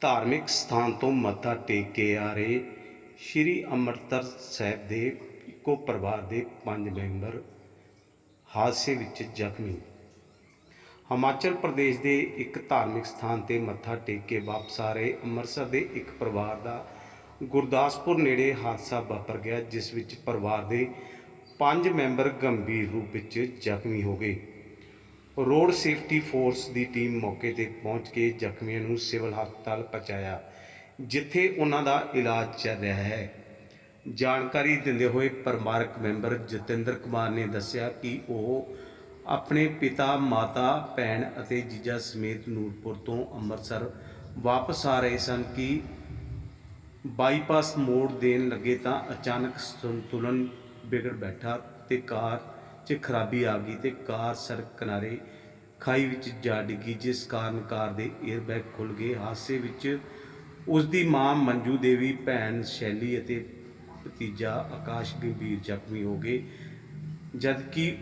ਧਾਰਮਿਕ ਸਥਾਨ ਤੋਂ ਮੱਥਾ ਟੇਕ ਕੇ ਆ ਰਹੇ ਸ਼੍ਰੀ ਅੰਮ੍ਰਿਤਸਰ ਸਾਹਿਬ ਦੇ ਇੱਕੋ ਪਰਿਵਾਰ ਦੇ ਪੰਜ ਮੈਂਬਰ ਹਾਦਸੇ ਵਿੱਚ ਜ਼ਖਮੀ। ਹਿਮਾਚਲ ਪ੍ਰਦੇਸ਼ ਦੇ ਇੱਕ ਧਾਰਮਿਕ ਸਥਾਨ ਤੇ ਮੱਥਾ ਟੇਕ ਕੇ ਵਾਪਸ ਆ ਰਹੇ ਅੰਮ੍ਰਿਤਸਰ ਦੇ ਇੱਕ ਪਰਿਵਾਰ ਦਾ ਗੁਰਦਾਸਪੁਰ ਨੇੜੇ ਹਾਦਸਾ ਵਾਪਰ ਗਿਆ, ਜਿਸ ਵਿੱਚ ਪਰਿਵਾਰ ਦੇ ਪੰਜ ਮੈਂਬਰ ਗੰਭੀਰ ਰੂਪ ਵਿੱਚ ਜ਼ਖਮੀ ਹੋ ਗਏ। ਰੋਡ ਸੇਫਟੀ ਫੋਰਸ ਦੀ ਟੀਮ ਮੌਕੇ ਤੇ ਪਹੁੰਚ ਕੇ ਜ਼ਖਮੀਆਂ ਨੂੰ ਸਿਵਲ ਹਸਪਤਾਲ ਪਹੁੰਚਾਇਆ, ਜਿੱਥੇ ਉਹਨਾਂ ਦਾ ਇਲਾਜ ਚੱਲ ਰਿਹਾ ਹੈ। ਜਾਣਕਾਰੀ ਦਿੰਦੇ ਹੋਏ ਪਰਿਵਾਰਕ ਮੈਂਬਰ ਜਤਿੰਦਰ ਕੁਮਾਰ ਨੇ ਦੱਸਿਆ ਕਿ ਉਹ ਆਪਣੇ ਪਿਤਾ, ਮਾਤਾ, ਭੈਣ ਅਤੇ ਜੀਜਾ ਸਮੇਤ ਨੂਰਪੁਰ ਤੋਂ ਅੰਮ੍ਰਿਤਸਰ ਵਾਪਸ ਆ ਰਹੇ ਸਨ ਕਿ ਬਾਈਪਾਸ ਮੋੜ ਦੇਣ ਲੱਗੇ ਤਾਂ ਅਚਾਨਕ ਸੰਤੁਲਨ ਵਿਗੜ ਬੈਠਾ ਤੇ ਕਾਰ 'ਚ ਖਰਾਬੀ ਆ ਗਈ ਤੇ ਕਾਰ ਸੜਕ ਕਿਨਾਰੇ ਖਾਈ ਵਿੱਚ ਜਾ ਡਿੱਗੀ, ਜਿਸ ਕਾਰਨ ਕਾਰ ਦੇ 에ਅਰ ਬੈਗ ਖੁੱਲ ਗਏ। ਹਾਦਸੇ ਵਿੱਚ ਉਸ ਦੀ ਮਾਂ ਮੰਜੂ ਦੇਵੀ, ਭੈਣ ਸ਼ੈਲੀ ਅਤੇ ਭਤੀਜਾ ਆਕਾਸ਼ ਗੰਭੀਰ ਜ਼ਖਮੀ ਹੋ ਗਏ, ਜਦਕਿ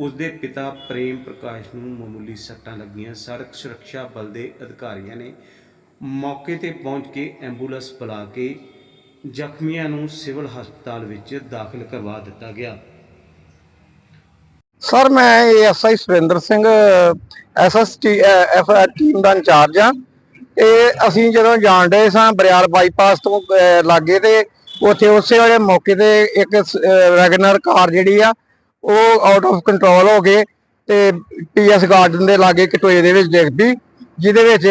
ਉਸ ਦੇ ਪਿਤਾ ਪ੍ਰੇਮ ਪ੍ਰਕਾਸ਼ ਨੂੰ ਮਾਮੂਲੀ ਸੱਟਾਂ ਲੱਗੀਆਂ। ਸੜਕ ਸੁਰੱਖਿਆ ਬਲ ਦੇ ਅਧਿਕਾਰੀਆਂ ਨੇ ਮੌਕੇ ਤੇ ਪਹੁੰਚ ਕੇ ਐਂਬੂਲੈਂਸ ਬੁਲਾ ਕੇ ਜ਼ਖਮੀਆਂ ਨੂੰ ਸਿਵਲ ਹਸਪਤਾਲ ਵਿੱਚ ਦਾਖਲ ਕਰਵਾ ਦਿੱਤਾ ਗਿਆ। ਸਰ, ਮੈਂ SI Surinder Singh SST FR team ਦਾ ਇੰਚਾਰਜ ਆ ਇਹ ਅਸੀਂ ਜਦੋਂ ਜਾਣ ਡਏ ਸਾਂ ਬਰਿਆਲ ਬਾਈਪਾਸ ਤੋਂ ਲਾਗੇ ਤੇ, ਉੱਥੇ ਉਸੇ ਵੇਲੇ ਮੌਕੇ ਤੇ ਇੱਕ ਵੈਗਨਰ ਕਾਰ ਜਿਹੜੀ ਆ, ਉਹ ਆਊਟ ਆਫ ਕੰਟਰੋਲ ਹੋ ਕੇ ਤੇ ਪੀਐਸ ਗਾਰਡਨ ਦੇ ਲਾਗੇ ਕਟੋਏ ਦੇ ਵਿੱਚ ਡਿੱਗ ਜਿਹਦੇ ਵਿੱਚ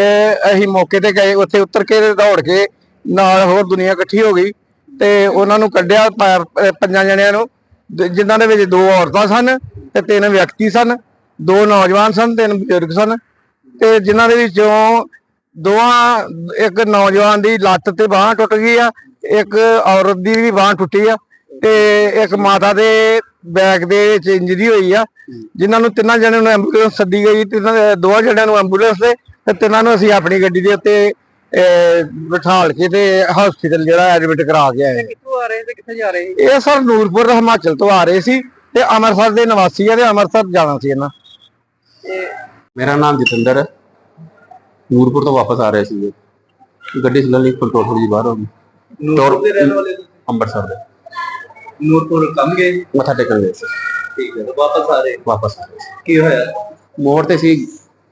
ਅਸੀਂ ਮੌਕੇ ਤੇ ਗਏ, ਉੱਥੇ ਉਤਰ ਕੇ ਤੇ ਦੌੜ ਕੇ ਨਾਲ ਹੋਰ ਦੁਨੀਆ ਇਕੱਠੀ ਹੋ ਗਈ ਤੇ ਉਹਨਾਂ ਨੂੰ ਕੱਢਿਆ ਪੰਜਾਂ ਜਣਿਆਂ ਨੂੰ ਦ- ਜਿਨ੍ਹਾਂ ਦੇ ਵਿੱਚ ਦੋ ਔਰਤਾਂ ਸਨ ਤੇ ਤਿੰਨ ਵਿਅਕਤੀ ਸਨ ਦੋ ਨੌਜਵਾਨ ਸਨ ਤਿੰਨ ਬਜ਼ੁਰਗ ਸਨ ਤੇ ਜਿਨ੍ਹਾਂ ਦੇ ਵਿੱਚੋਂ ਦੋਵਾਂ ਇੱਕ ਨੌਜਵਾਨ ਦੀ ਲੱਤ ਤੇ ਬਾਹ ਟੁੱਟ ਗਈ ਆ ਇੱਕ ਔਰਤ ਦੀ ਵੀ ਬਾਹ ਟੁੱਟੀ ਆ ਤੇ ਇੱਕ ਮਾਤਾ ਦੇ ਬੈਕ ਦੇ ਵਿੱਚ ਇੰਜਰੀ ਹੋਈ ਆ ਜਿਨ੍ਹਾਂ ਨੂੰ ਤਿੰਨਾਂ ਜਣਿਆਂ ਨੂੰ ਐਂਬੂਲੈਂਸ ਸੱਦੀ ਗਈ ਤਿੰਨਾਂ ਦੇ- ਦੋਵਾਂ ਜਣਿਆਂ ਨੂੰ ਐਂਬੂਲੈਂਸ ਤੇ ਤੇ ਤਿੰਨਾਂ ਨੂੰ ਅਸੀਂ ਆਪਣੀ ਗੱਡੀ ਦੇ ਉੱਤੇ ਬਿਠਾਲ ਕੇ ਤੇ ਹਸਪੀਟਲ ਜਿਹੜਾ ਐਡਮਿਟ ਕਰਾ ਕੇ ਆਏ। ਕਿੱਥੋਂ ਆ ਰਹੇ ਤੇ ਕਿੱਥੇ ਜਾ ਰਹੇ? ਇਹ ਸਰ ਨੂਰਪੁਰ ਹਿਮਾਚਲ ਤੋਂ ਆ ਰਹੇ ਸੀ। ਤੇ ਅੰਮ੍ਰਿਤਸਰ ਦੇ ਨਿਵਾਸੀ ਆ ਤੇ ਅੰਮ੍ਰਿਤਸਰ ਜਾਣਾ ਸੀ ਇਹਨਾਂ। ਮੇਰਾ ਨਾਮ ਜਤਿੰਦਰ ਹੈ। ਨੂਰਪੁਰ ਤੋਂ ਵਾਪਸ ਆ ਰਹੇ ਸੀ। ਗੱਡੀ ਚੱਲਣ ਲਈ ਕੰਟਰੋਲ ਥੋੜੀ ਜਿਹੀ ਬਾਹਰ ਹੋ ਗਈ। ਨੂਰਪੁਰ ਦੇ ਰਹਿਣ ਵਾਲੇ ਤੁਸੀਂ? ਅੰਮ੍ਰਿਤਸਰ ਦੇ। ਨੂਰਪੁਰ ਕੰਮ ਗਏ? ਮੱਥਾ ਟੇਕਣ ਗਏ ਸੀ। ਠੀਕ ਹੈ ਵਾਪਸ ਆ ਰਹੇ? ਵਾਪਸ ਆ ਰਹੇ ਸੀ। ਕੀ ਹੋਇਆ? ਮੋੜ ਤੇ ਸੀ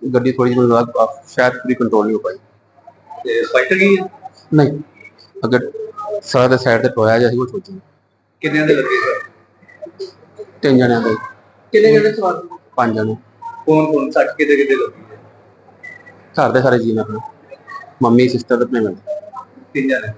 ਗੱਡੀ ਥੋੜੀ ਜਿਹੀ ਬਾਅਦ ਸ਼ਾਇਦ ਪੂਰੀ ਕੰਟਰੋਲ ਨਹੀਂ ਹੋ ਪਾਈ। ਤੇ ਫਾਈਟਰ ਗਈ? ਨਹੀਂ ਅਗਰ ਸੜਕ ਦੇ ਸਾਈਡ ਤੇ ਟੋਇਆ ਜਿਹਾ ਸੀ ਉਹ ਸੋਚੀ ਕਿੰਨਿਆਂ ਦੇ ਲੱਗੇ ਸਰ? ਤਿੰਨ ਜਣਿਆਂ ਦੇ। ਕਿੰਨੇ ਕਿੰਨੇ ਸਵਾਰ ਪੰਜ ਜਣੇ। ਕੌਣ ਕੌਣ? ਸੱਟ ਕਿਤੇ ਕਿਤੇ ਲੱਗੀ ਹੈ? ਘਰ ਦੇ ਸਾਰੇ ਆਪਣੇ ਮੰਮੀ ਸਿਸਟਰ ਤੇ ਮੈਂ ਤਿੰਨ ਜਣੇ।